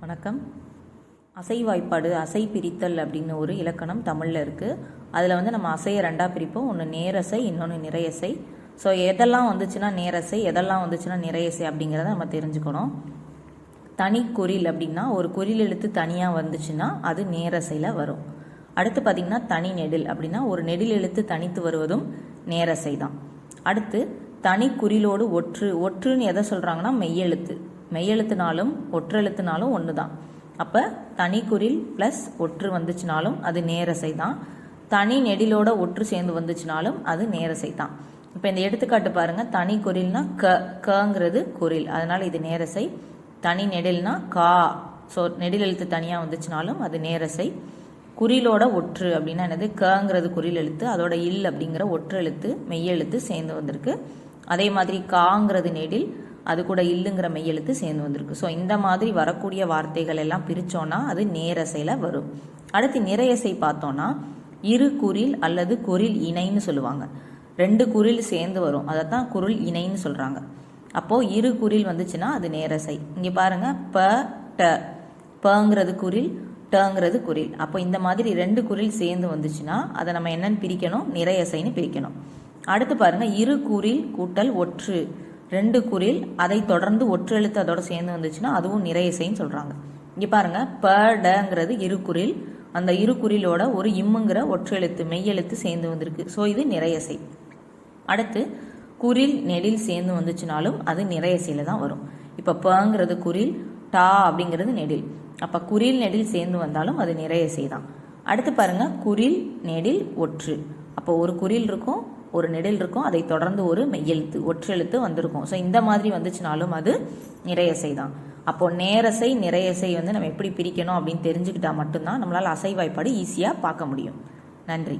வணக்கம். அசைவாய்ப்பாடு அசை பிரித்தல் அப்படின்னு ஒரு இலக்கணம் தமிழில் இருக்குது அதில் வந்து நம்ம அசையை ரெண்டாக பிரிப்போம். ஒன்று நேரசை இன்னொன்று நிறையசை. ஸோ எதெல்லாம் வந்துச்சுன்னா நேரசை எதெல்லாம் வந்துச்சுன்னா நிறையசை அப்படிங்கிறத நம்ம தெரிஞ்சுக்கணும். தனி குறில் அப்படின்னா ஒரு குறில் எழுத்து தனியாக வந்துச்சுன்னா அது நேரசையில் வரும். அடுத்து பார்த்திங்கன்னா தனி நெடில் அப்படின்னா ஒரு நெடில் எழுத்து தனித்து வருவதும் நேரசை தான் அடுத்து தனி குறிலோடு ஒற்று ஒற்றுன்னு எதை சொல்கிறாங்கன்னா மெய்யெழுத்து மெய்யெழுத்துனாலும் ஒற்றெழுத்துனாலும் ஒன்று தான் அப்போ தனி குறில் ப்ளஸ் ஒற்று வந்துச்சுனாலும் அது நேரசை தான் தனி நெடிலோட ஒற்று சேர்ந்து வந்துச்சுனாலும் அது நேரசை தான் இப்போ இந்த எடுத்துக்காட்டு பாருங்க தனி குரில்னா க கங்கிறது குறில். அதனால இது நேரசை தனி நெடில்னா கா. ஸோ நெடில் எழுத்து தனியாக வந்துச்சுனாலும் அது நேரசை குறிலோட ஒற்று அப்படின்னா என்னது? கங்கிறது குறில் எழுத்து அதோட இல் அப்படிங்கிற ஒற்று எழுத்து மெய்யெழுத்து சேர்ந்து வந்திருக்கு. அதே மாதிரி காங்கிறது நெடில் அது கூட இல்லுங்கிற மெய்யெழுத்து சேர்ந்து வந்திருக்கு. ஸோ இந்த மாதிரி வரக்கூடிய வார்த்தைகள் எல்லாம் பிரித்தோன்னா அது நேரசையில் வரும். அடுத்து நிறையசை பார்த்தோன்னா இரு குறில் அல்லது குறில் இணைன்னு சொல்லுவாங்க. ரெண்டு குறில் சேர்ந்து வரும். அதை தான் குரில் இணைன்னு சொல்கிறாங்க அப்போது இரு குறில் வந்துச்சுன்னா அது நேரசை இங்கே பாருங்க ப ட. பங்கிறது குறில் டங்கிறது குறில் அப்போ இந்த மாதிரி ரெண்டு குறில் சேர்ந்து வந்துச்சுன்னா அதை நம்ம என்னன்னு பிரிக்கணும்? நிறையசைன்னு பிரிக்கணும். அடுத்து பாருங்கள் இரு குறில் கூட்டல் ஒற்று. ரெண்டு குறில் அதை தொடர்ந்து ஒற்றெழுத்து அதோட சேர்ந்து வந்துச்சுன்னா அதுவும் நிறையசைன்னு சொல்றாங்க. சொல்கிறாங்க இங்கே ப டங்கிறது இரு குறில் அந்த இரு குறிலோட ஒரு இம்முங்கிற ஒற்று எழுத்து மெய்யெழுத்து சேர்ந்து வந்திருக்கு. ஸோ இது நிறையசை அடுத்து குறில் நெடில் சேர்ந்து வந்துச்சுனாலும் அது நிறையசையில தான் வரும். இப்போ பங்கிறது குறில் டா அப்படிங்கிறது நெடில். அப்போ குறில் நெடில் சேர்ந்து வந்தாலும் அது நிறையசை தான். அடுத்து பாருங்க குறில் நெடில் ஒற்று. அப்போ ஒரு குறில் இருக்கும் ஒரு நெடில் இருக்கும் அதை தொடர்ந்து ஒரு மெய்யெழுத்து ஒற்றெழுத்து வந்திருக்கும். ஸோ இந்த மாதிரி வந்துச்சுனாலும் அது நிறையசை தான் அப்போ நேரசை நிறையசை வந்து நம்ம எப்படி பிரிக்கணும் அப்படின்னு தெரிஞ்சுக்கிட்டா மட்டும்தான் நம்மளால் அசை வாய்ப்பாடு ஈஸியாக பார்க்க முடியும். நன்றி.